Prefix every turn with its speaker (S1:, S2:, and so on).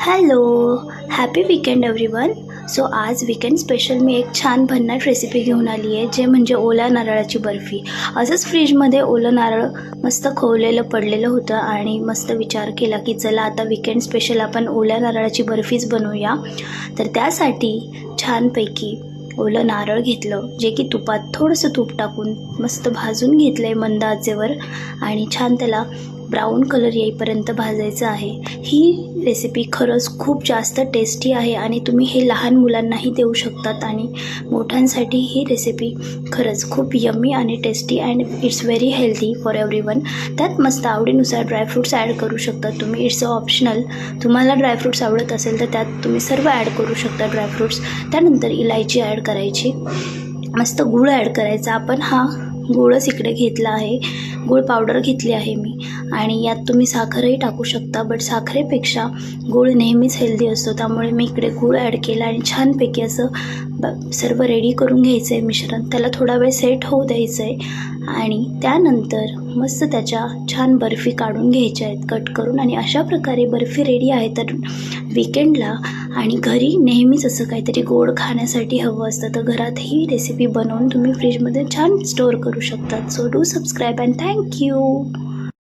S1: Hello happy weekend everyone so आज weekend special मी एक छान भन्नाट रेसिपी घेऊन आली आहे जे म्हणजे ओल्या नारळाची बर्फी. असंच फ्रीजमध्ये ओलं नारळ मस्त खवलेलं पडलेलं होतं आणि मस्त विचार केला की चला आता विकेंड स्पेशल आपण ओल्या नारळाची बर्फीच बनवूया. तर त्यासाठी छानपैकी ओलं नारळ घेतलं जे की तुपात थोडंसं तूप टाकून मस्त भाजून घेतलं आहे मंद आचेवर आणि छान त्याला ब्राऊन कलर येईपर्यंत भाजायचं आहे. ही रेसिपी खरंच खूप जास्त टेस्टी आहे आणि तुम्ही हे लहान मुलांनाही देऊ शकतात आणि मोठ्यांसाठी ही रेसिपी खरंच खूप यम्मी आणि tasty and it's very healthy for everyone त्यात मस्त आवडीनुसार ड्रायफ्रूट्स ॲड करू शकता तुम्ही. इट्स अ ऑप्शनल तुम्हाला ड्रायफ्रूट्स आवडत असेल तर त्यात तुम्ही सर्व ॲड करू शकता ड्रायफ्रूट्स त्यानंतर इलायची ॲड करायची. मस्त गूळ ॲड करायचा. आपण हा गूळच इकडे घेतला आहे. गूळ पावडर घेतली आहे मी. आणि यात तुम्ही साखरही टाकू शकता. बट साखरेपेक्षा गूळ नेहमीच हेल्दी असतो. त्यामुळे मी इकडे गूळ ॲड केला आणि छानपैकी असं ब सर्व रेडी करून घ्यायचं आहे मिश्रण. त्याला थोडा वेळ सेट होऊ द्यायचं आहे आणि त्यानंतर मस्त त्याच्या छान बर्फी काढून घ्यायच्या आहेत. कट करून. आणि अशा प्रकारे बर्फी रेडी आहे. तर विकेंडला आणि घरी नेहमीच असं काहीतरी गोड खाण्यासाठी हवं असतं. तर घरात ही रेसिपी बनवून तुम्ही फ्रीजमध्ये छान स्टोअर करू शकतात. So do subscribe and thank you